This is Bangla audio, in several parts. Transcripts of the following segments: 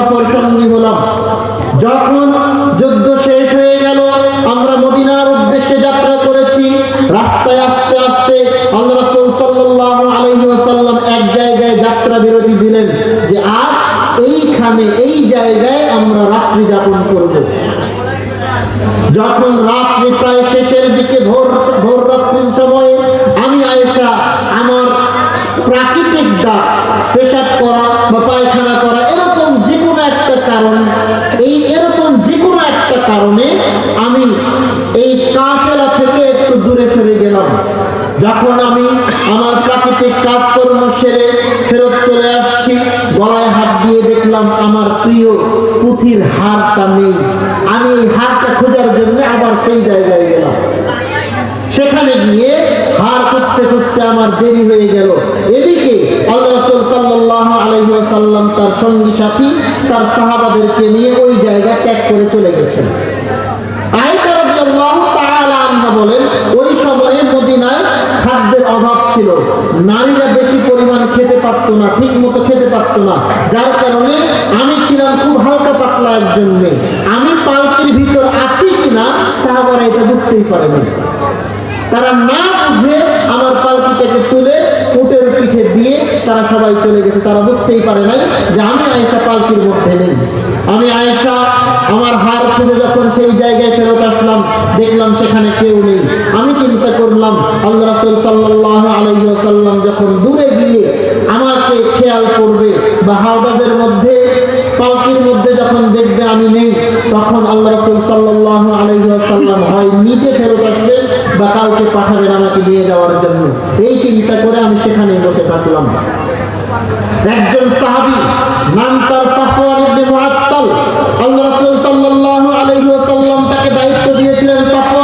সফর সঙ্গী হলাম। যখন যুদ্ধ শেষ হয়ে গেল, আমরা মদিনার উদ্দেশ্যে যাত্রা করেছি। রাস্তায় আসতে আসতে এক জায়গায় যাত্রা বিরতি দিলেন যে, আজ এইখানে, এই জায়গায় আমরা রাত্রি যাপন করব। যখন রাত্রি প্রায় শেষের দিকে ভোর ভোর রাত্রির সময় কাজকর্ম সেরে ফেরত চলে আসছি। গলায় হাত দিয়ে দেখলাম আমার প্রিয় পুঁথির হারটা নেই। আমি এই হারটা খোঁজার জন্য আবার সেই জায়গায় গেলাম। সেখানে গিয়ে হার খুঁজতে খুঁজতে আমার দেরি হয়ে গেল। এদিকে আল্লাহ রসুল সাল্লাহ তার সঙ্গী সাথী, তার সাহাবাদেরকে নিয়ে ওই জায়গা ত্যাগ করে চলে গেছেন। আয়েশা বলেন, ওই সময়ে মদিনায় অভাব ছিল। নারীরা বেশি পরিমাণ খেতে পারত না ঠিক মতো খেতে পারত না। যার কারণে আমি ছিলাম খুব হালকা পাতলা একজন মেয়ে। আমি পালকির ভিতর আছি কিনা সাহাবারা এটা বুঝতেই পারেনি। তারা না বুঝে আমার পালকিটাকে তুলে তারা সবাই চলে গেছে, তারা বুঝতেই পারে নাই যে আমি আয়েশা পালকির মধ্যে নেই। আমি আয়েশা, আমার হার খুঁজে যখন সেই জায়গায় ফেরত আসলাম, দেখলাম সেখানে কেউ নেই। আমি চিন্তা করলাম, আল্লাহ রাসুল সাল্লাহ আলহিহাসাল্লাম যখন দূরে গিয়ে এই চিন্তা করে আমি সেখানে বসে থাকলাম। একজন সাহাবি নাম তার সাফওয়ান ইবনে মুআত্তাল। আল্লাহ রাসূল সাল্লাল্লাহু আলাইহি ওয়াসাল্লাম তাকে দায়িত্ব দিয়েছিলেন সাফওয়ান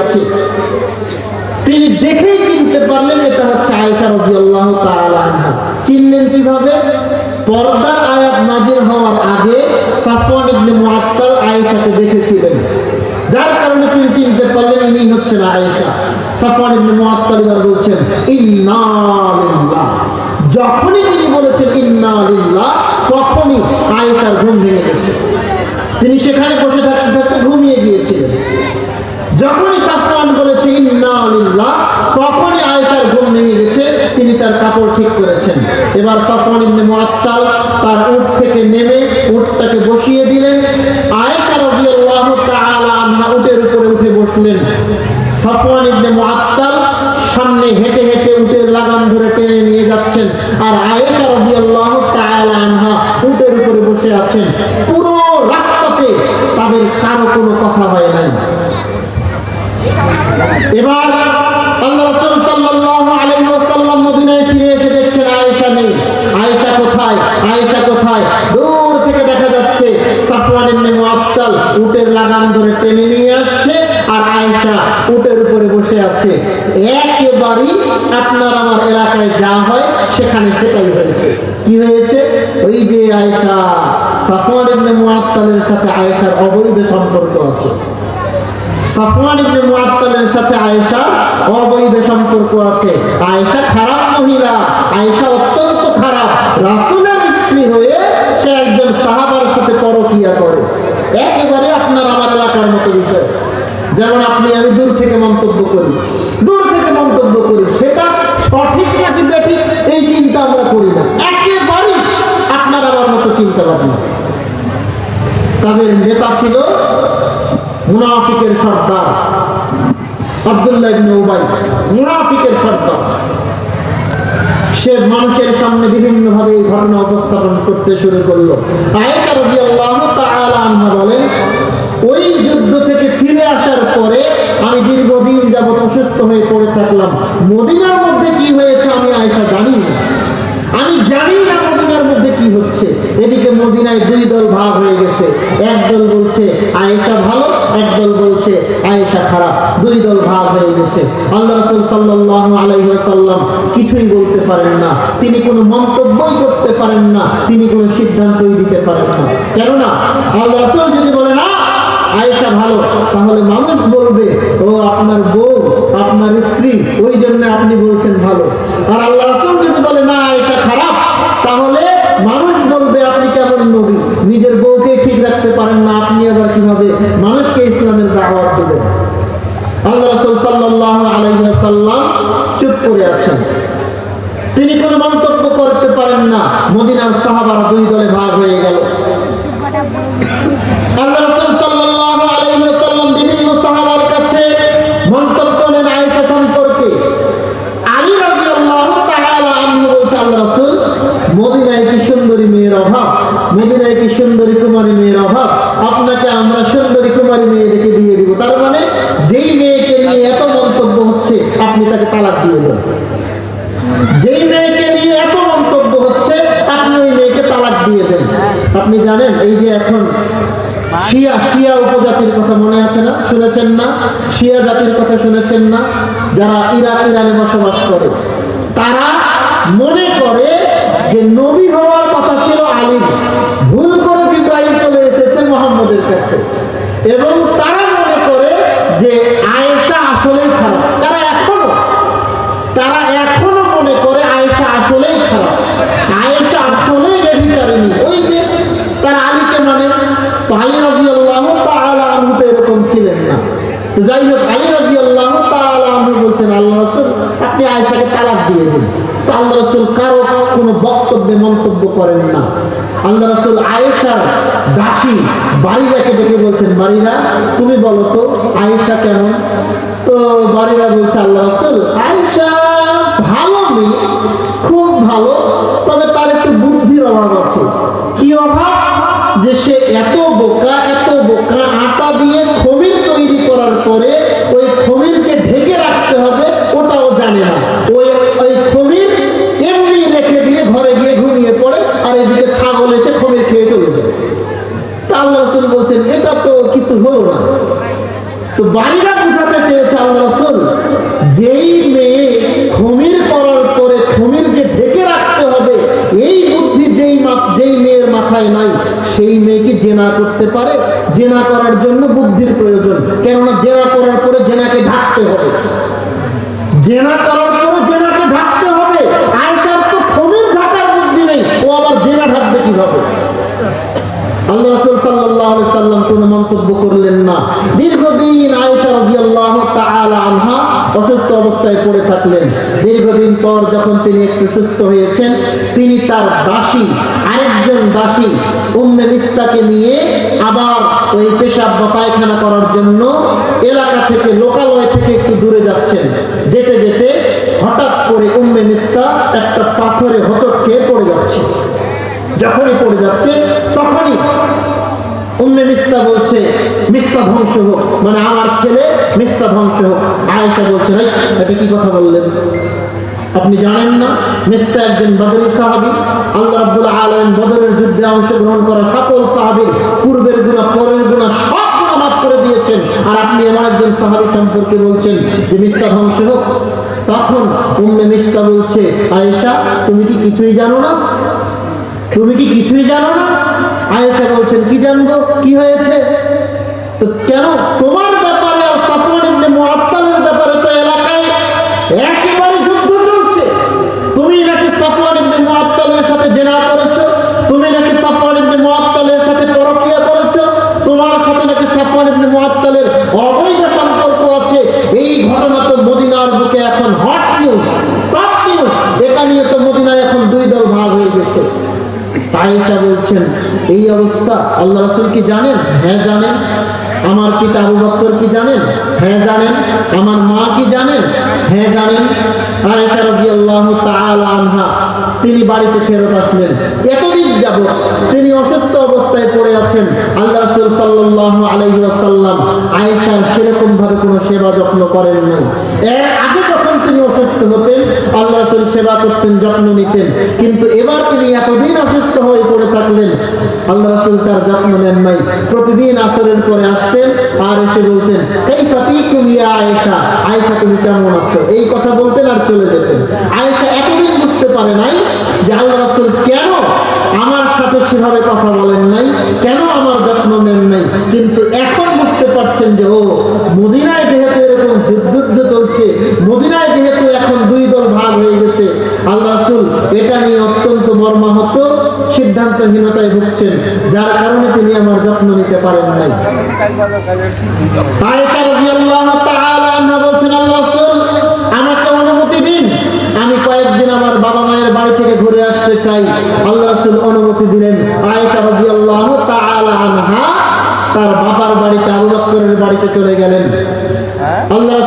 আছে তিনি দেখেই চিনতে পারলেন, এটা হচ্ছে রাদিয়াল্লাহু তাআলা আনহা। চিনলেন কীভাবে? পর্দার আয়াত নাজির হওয়ার আগে সাফওয়ান ইবনে মুআত্তাল আয়েশাকে দেখেছিলেন। যার কারণে তিনি চিনতে পারলেন? ইনি হচ্ছেন আয়েশা। সাফওয়ান ইবনে মুআত্তাল এবার বলছেন, ইন্না লিল্লাহ। যখনই তিনি বলেছেন, ইন্না লিল্লাহ, তখনই আয়েশার ঘুম ভেঙে গেছে। তিনি সেখানে বসে থাকতে থাকতে ঘুমিয়ে গিয়েছিলেন। যখনই সাফওয়ান বলেছে, ইন্না লিল্লাহ তখনই আয়েশার ঘুম ভেঙে গেছে, তিনি তার কাপড় ঠিক করেছেন। এবার সাফওয়ান ইবনে মুআত্তাল তার উট থেকে নেমে উটটাকে বসিয়ে দিলেন। আয়েশা রাদিয়াল্লাহু তাআলা আনহা উটের উপরে উঠে বসলেন। সাফওয়ান ইবনে মুআত্তাল সামনে হেঁটে হেঁটে উটের লাগাম ধরে টেনে নিয়ে যাচ্ছেন। আর আয়েশা রাদিয়াল্লাহু তাআলা আনহা উটের উপরে বসে আছেন। পুরো রাস্তাতে তাদের কারও কোনো কথা হয় নাই। এবার আপনার আমার এলাকায় যা হয় সেখানে সেটাই কি হয়েছে? ওই যে আয়েশা, সাফওয়ান ইবনে মুআত্তালের সাথে আয়েশার অবৈধ সম্পর্ক আছে। আয়েশা অবৈধ সম্পর্ক আছে। আয়েশা খারাপ মহিলা। আয়েশা অত্যন্ত খারাপ। রাসূলের স্ত্রী হয়ে সে একজন সাহাবার সাথে একেবারে আপনার আমার এলাকার যেমন আপনি, আমি দূর থেকে মন্তব্য করি। দূর থেকে মন্তব্য করি। সেটা সঠিক নাকি বেঠিক, এই চিন্তা আমরা করি না। একেবারেই আপনার আমার মতো চিন্তা ভাবনা তাদের নেতা ছিল মুনাফিকের সর্দার। আব্দুল্লাহ ইবনে মুনাফিকের সর্দার। সে মানুষের সামনে বিভিন্ন ভাবে এই ঘটনা উপস্থাপন করতে শুরু করল। বলেন, ওই যুদ্ধ থেকে ফিরে আসার পরে আমি দীর্ঘদিন যাবত অসুস্থ হয়ে পড়ে থাকলাম। মদিনার মধ্যে কি হয়েছে আমি আয়েশা জানি না। আমি জানি না মদিনার মধ্যে কি হচ্ছে। এদিকে মদিনায় দুই দল ভাগ হয়ে গেছে। এক দল বলছে, আয়েশা ভালো এক দল বলছে, আয়েশা খারাপ, দুই দল ভাগ হয়ে গেছে। আল্লাহ রাসূল সাল্লাল্লাহু আলাইহি ওয়াসাল্লাম কিছুই বলতে পারেন না। তিনি কোনো মন্তব্যই করতে পারেন না, তিনি কোনো সিদ্ধান্তই দিতে পারেন না। কেননা, আল্লাহ রাসূল যদি বলে না আয়েশা ভালো, তাহলে মানুষ বলবে, ও আপনার বউ, আপনার স্ত্রী, ওই জন্য আপনি বলছেন ভালো। আর আল্লাহ রাসূল যদি বলে, না, আয়েশা খারাপ, তাহলে মানুষ বলবে, আপনি কেমন নবী নিজের বউকে ঠিক রাখতে পারেন না আপনি আবার কীভাবে মানুষকে ইসলামের দাওয়াত দেবেন আল্লাহ রাসূল সাল্লাল্লাহু আলাইহি ওয়াসাল্লাম চুপ করে আছেন তিনি কোনো মন্তব্য করতে পারেন না। মদিনার সাহাবারা দুই দলে ভাগ হয়ে শুনেছেন না, শিয়া জাতির কথা শুনেছেন না, যারা ইরাক, ইরানে বসবাস করে। তারা মনে করে যে নবী হওয়ার কথা ছিল আলীর ভুল করে জিব্রাইল চলে এসেছে মোহাম্মদের কাছে। এবং তারা মনে করে যে আয়েশা আসলেই খারাপ। তারা এখনও তারা এখনও মনে করে আয়েশা আসলেই খারাপ। আয়েশা আসলেই বেবিচারিণী ওই যে তারা আলীকে মানে তো আল্লাহ তাআলা আনহু তো এরকম ছিলেন না তো যাই হোক আলী রাজি আল্লাহ আনহু বলছেন, আল্লাহ রাসূল, আপনি আয়েশাকে তালাক দিয়ে দিন। আল্লাহ রাসূল কারও কোনো বক্তব্যে মন্তব্য করেন না। আল্লাহ রাসূল আয়েশার দাসী বাড়িরাকে ডেকে বলছেন বাড়িরা তুমি বলো তো, আয়েশা কেমন? তো বাড়িরা বলছে, আল্লাহ রাসূল, আয়েশা ভালো মেয়ে, খুব ভালো, তবে তার একটু বুদ্ধির অভাব আছে। কি অভাব? যে সে এত বোকা কিছু হলো না। তো বাড়িরা বুঝাতে চেয়েছে আল্লাহ রাসূল, যেই মেয়ে খমির করার পরে খমির যে ঢেকে রাখতে হবে, এই বুদ্ধি যেই যেই মেয়ের মাথায় নাই, সেই মেয়েকে জেনা করতে পারে। জেনা করার জন্য বুদ্ধির প্রয়োজন, কেননা জেনা করার পরে জেনাকে ঢাকতে হবে। জেনা করার পরে জেনাকে ঢাকতে হবে। আয়েশার তো খমির ঢাকার বুদ্ধি নেই, ও আবার জেনা ঢাকবে কীভাবে? সাল্লাম কোনো মন্তব্য করলেন না। দীর্ঘদিন আয়েশা রাদিয়াল্লাহু তাআলা আনহা অসুস্থ অবস্থায় পড়ে থাকলেন। দীর্ঘদিন পর যখন তিনি একটু সুস্থ হয়েছেন, তিনি তার দাসী, আরেকজন দাসী, উম্মে মিস্তাকে নিয়ে আবার ওই পেশাব বা পায়খানা করার জন্য এলাকা থেকে, লোকালয় থেকে একটু দূরে যাচ্ছেন। যেতে যেতে হঠাৎ করে উম্মে মিস্তা একটা পাথরে হোঁচট খেয়ে পড়ে যাচ্ছে। যখনই পড়ে যাচ্ছে তখনই উম্মে মিস্তা বলছে, মিস্তা ধ্বংস হোক। মানে আমার ছেলে মিস্তা ধ্বংস হোক। আয়েশা বলছে, ভাই, এটা কি কথা বললেন? আপনি জানেন না, মিস্তা একজন বদরি সাহাবী। আল্লাহ রাব্বুল আলামিন বদরের যুদ্ধে অংশগ্রহণ করা সকল সাহাবীর পূর্বের গুনাহ, পরের গুনাহ সব গুনাহ মাফ করে দিয়েছেন। আর আপনি এমন একজন সাহাবী সম্পর্কে বলছেন যে মিস্তা ধ্বংস হোক। তখন উম্মে মিস্তা বলছে, আয়েশা, তুমি কি কিছুই জানো না? তুমি কি কিছুই জানো না? আয়েশা বলছেন, কি জানব? কি হয়েছে? তো কেন? তোমার ব্যাপারে আর সাফওয়ান ইবনে মুআত্তালের ব্যাপারে তো এলাকায় একেবারে যুদ্ধ চলছে। তুমি নাকি সাফওয়ান ইবনে মুআত্তালের সাথে জেনা করেছ? তুমি নাকি সাফওয়ান ইবনে মুআত্তালের সাথে পরকিয়া করেছ? তোমার সাথে নাকি সাফওয়ান ইবনে মুআত্তালের অবৈধ সম্পর্ক আছে? এই ঘটনা তো মদিনার বুকে এখন হট নিউজ টপ নিউজ এটা নিয়ে তো মদিনায় এখন দুই দল ভাগ হয়ে গেছে। আয়েশা বলছেন, এই অবস্থা আল্লাহ রাসূল কি জানেন? হ্যাঁ জানেন। আমার পিতা আবু বকর কি জানেন? হ্যাঁ জানেন। আমার মা কি জানেন? হ্যাঁ জানেন। আয়েশা রাদিয়াল্লাহু তাআলা আনহা, তিনি বাড়িতে ফেরত আসলেন। এতদিন যাব তিনি অসুস্থ অবস্থায় পড়ে আছেন। আল্লাহ রাসূল সাল্লাল্লাহু আলাইহি ওয়াসাল্লাম আয়েশার সেরকম ভাবে কোনো সেবা যত্ন করেন নাই। এর আগে অসুস্থ হতেন, আল্লাহ রাসূল সেবা করতেন, যত্ন নিতেন। কিন্তু এবার তিনি এতদিন অসুস্থ হয়ে পড়ে থাকলেন, আল্লাহ রাসূল তার যত্ন নেন নাই। প্রতিদিন আসরের পরে আসতেন আর এসে বলতেন, কাইফা তিকুম ইয়া আয়েশা? আয়েশা, তুমি কেমন আছো? এই কথা বলতেন আর চলে যেতেন। আয়েশা এতদিন বুঝতে পারে নাই যে আল্লাহ রাসূল কেন আমার সাথে সেভাবে সিদ্ধান্তহীনতায় ভুগছেন, যার কারণে তিনি আমার যত্ন নিতে পারেন নাই। আল্লাহ কয়েকদিন আমার বাবা মায়ের বাড়ি থেকে ঘুরে আসতে চাই। দিলেন। তার বাবার বাড়িতে, আবু বকরের বাড়িতে চলে গেলেন। আল্লাহ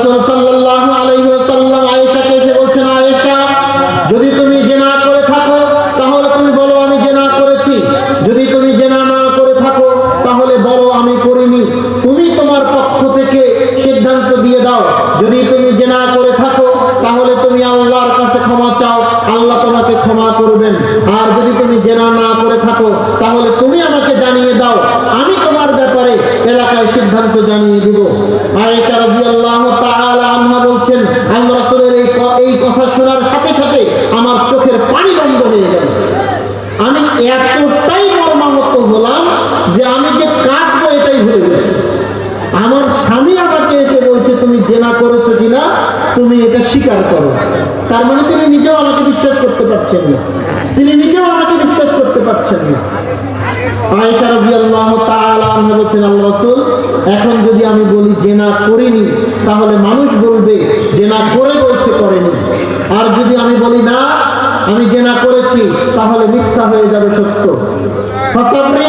যে আমি যে কাঁদবো এটাই ভুলে গেছি। আমার স্বামী আমাকে এসে বলছে, তুমি জেনা করেছ কিনা? তুমি এটা স্বীকার করো। তার মানে তিনি নিজেও আমাকে বিশ্বাস করতে পারছেন না। তিনি নিজেও আমাকে বিশ্বাস করতে পারছেন না। এখন যদি আমি বলি জেনা করিনি, তাহলে মানুষ বলবে, জেনা করে বলছে করেনি। আর যদি আমি বলি না আমি জেনা করেছি, তাহলে মিথ্যা হয়ে যাবে সত্য। আমি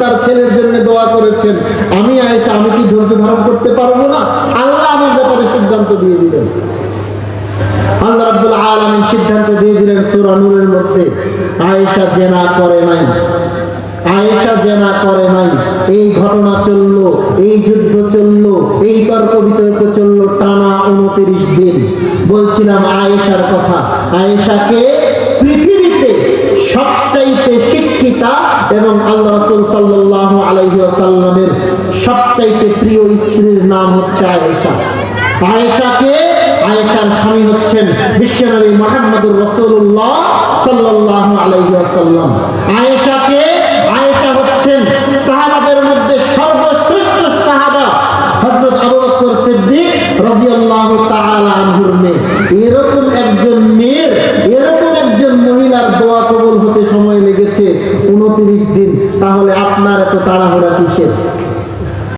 তার ছেলের জন্য দোয়া করেছেন। আমি, আয়েশা, আমি কি ধৈর্য ধারণ করতে পারব না? আল্লাহ আমার ব্যাপারে সিদ্ধান্ত দিয়ে দিলেন। আল্লাহ রাব্বুল আলামিন সিদ্ধান্ত দিয়ে দিলেন, সূরা মধ্যে। আয়েশা জেনা করে নাই। আয়েশা জেনা করে নাই। এই ঘটনা চলল, এই যুদ্ধ চলল, এই তর্ক বিতর্ক চলল টানা উনত্রিশ দিন। বলছিলাম আয়েশার কথা আয়েশাকে পৃথিবীতে সবচাইতে শিক্ষিতা এবং আল্লাহ রাসূল আলাইহি ওয়াসাল্লামের সবচাইতে প্রিয় স্ত্রীর নাম হচ্ছে আয়েশা। আয়েশাকে আয়েশার স্বামী হচ্ছেন বিশ্বনবী মুহাম্মদুর রসুল্লাহ সাল্লাহ ওয়াসাল্লাম। আয়েশা আছেন সাহাবাদের মধ্যে সর্বশ্রেষ্ঠ সাহাবা হজরত আবু বকর সিদ্দিক রাজিয়াল্লাহ তাআলা আনহুর মেয়ে। এরকম একজন মেয়ের, এরকম একজন মহিলার দোয়া কবুল হতে সময় লেগেছে উনত্রিশ দিন। তাহলে আপনার এত তাড়াহুড়া কিসের?